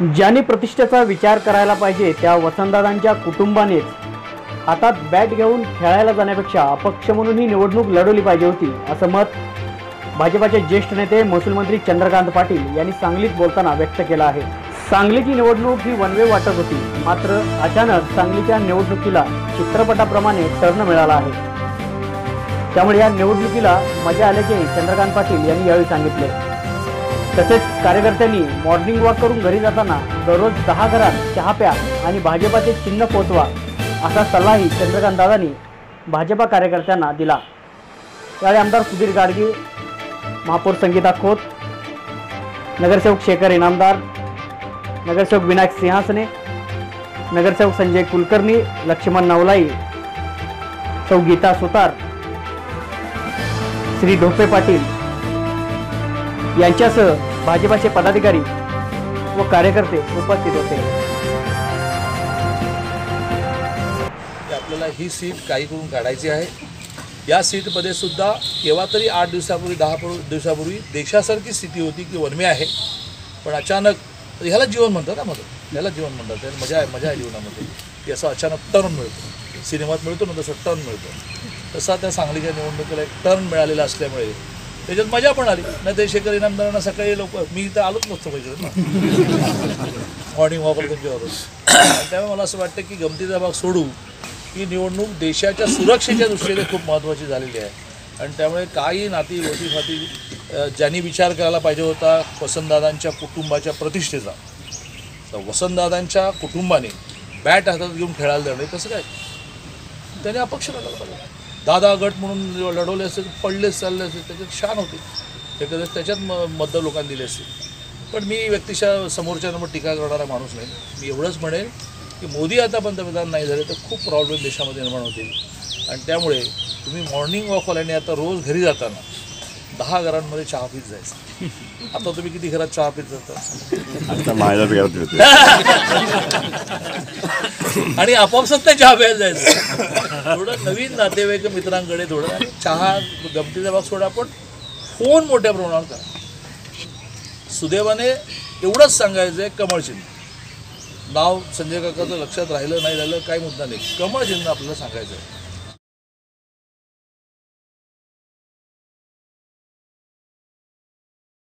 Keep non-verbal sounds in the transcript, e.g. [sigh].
ज्यांनी प्रतिष्ठेचा विचार करायला पाहिजे त्या वसंतदादांच्या कुटुंबानेच. हातात बॅट घेऊन खेळायला जाण्यापेक्षा अपक्ष म्हणून ही निवडणूक लढवली पाहिजे होती असं मत भाजपाचे ज्येष्ठ नेते महसूल मंत्री चंद्रकांत पाटील यांनी सांगलीत बोलताना व्यक्त केलं आहे. सांगलीची निवडणूक ही वनवे वाटत होती मात्र अचानक सांगलीच्या निवडणुकीला चित्रपटाप्रमाणे टर्न मिळाला आहे. त्यामुळे या निवडणुकीला मजा आल्याचे चंद्रकांत पाटील यांनी यावेळी सांगितले. तसेच कार्यकर्त्यांनी मॉर्निंग वॉक करून घरी जाताना दररोज दहा घरात चहा प्या आणि भाजपाचे चिन्ह पोचवा असा सल्लाही चंद्रकांत दादांनी भाजपा कार्यकर्त्यांना दिला. यावेळी आमदार सुधीर गाडगे महापौर संगीता खोत नगरसेवक शेखर इनामदार नगरसेवक विनायक सिंहासने नगरसेवक संजय कुलकर्णी लक्ष्मण नवलाई सौ गीता सुतार श्री ढोपे पाटील यांच्यासह भाजपाचे पदाधिकारी व कार्यकर्ते उपस्थित होते. आपल्याला ही सीट काही करून काढायची आहे. या सीटमध्ये सुद्धा केव्हा तरी आठ दिवसापूर्वी दहा दिवसापूर्वी देशासारखी स्थिती होती की वनमे आहे. पण अचानक ह्याला जीवन म्हणतात ना मग. ह्याला जीवन म्हणतात. त्याला मजा आहे मजा आहे जीवनामध्ये. की असं अचानक टर्न मिळतो. सिनेमात मिळतो ना तसं टर्न मिळतो. तसा त्या सांगलीच्या निवडणुकीला एक टर्न मिळालेला असल्यामुळे त्याच्यात मजा पण आली. नाही ते शेखर इनामदारांना सकाळी लोक मी इथं आलोच नसतो पाहिजे ना मॉर्निंग वॉकला त्यांच्यावरच त्यामुळे मला असं वाटतं की गमतीचा भाग सोडू ही निवडणूक देशाच्या सुरक्षेच्या दृष्टीने खूप महत्त्वाची झालेली आहे. आणि त्यामुळे काही नाती गोटी फाती ज्यांनी विचार करायला पाहिजे होता वसंतदादांच्या कुटुंबाच्या प्रतिष्ठेचा. तर वसंतदादांच्या कुटुंबाने बॅट हातात घेऊन खेळायला जाणं कसं काय? त्याने अपक्ष करायला पाहिजे. दादा गट म्हणून लढवले असते पडलेच चालले असते त्याच्यात शान होते. ते कदाचित त्याच्यात म मत लोकांनी दिले असते पण मी व्यक्तिशः समोरच्या नंबर टीका करणारा माणूस नाही. मी एवढंच म्हणेन की मोदी आता पंतप्रधान नाही झाले तर खूप प्रॉब्लेम देशामध्ये निर्माण होतील. आणि त्यामुळे तुम्ही मॉर्निंग वॉकवाल्याने आता रोज घरी जाताना दहा घरांमध्ये चहा पीत जायचं. आता तुम्ही किती घरात चहा पीत जाता? [laughs] आणि आपापसात ते चहा प्यायला जायचं. थोडं नवीन नातेवाईक मित्रांकडे थोडं आणि चहा गमतीचा भाग सोडा पण फोन मोठ्या प्रमाणावर करा. सुदैवाने एवढंच सांगायचं आहे कमळ चिन्ह. नाव संजय काकाचं लक्षात राहिलं नाही राहिलं काही मुद्दा नाही. कमळ चिन्ह आपल्याला सांगायचं आहे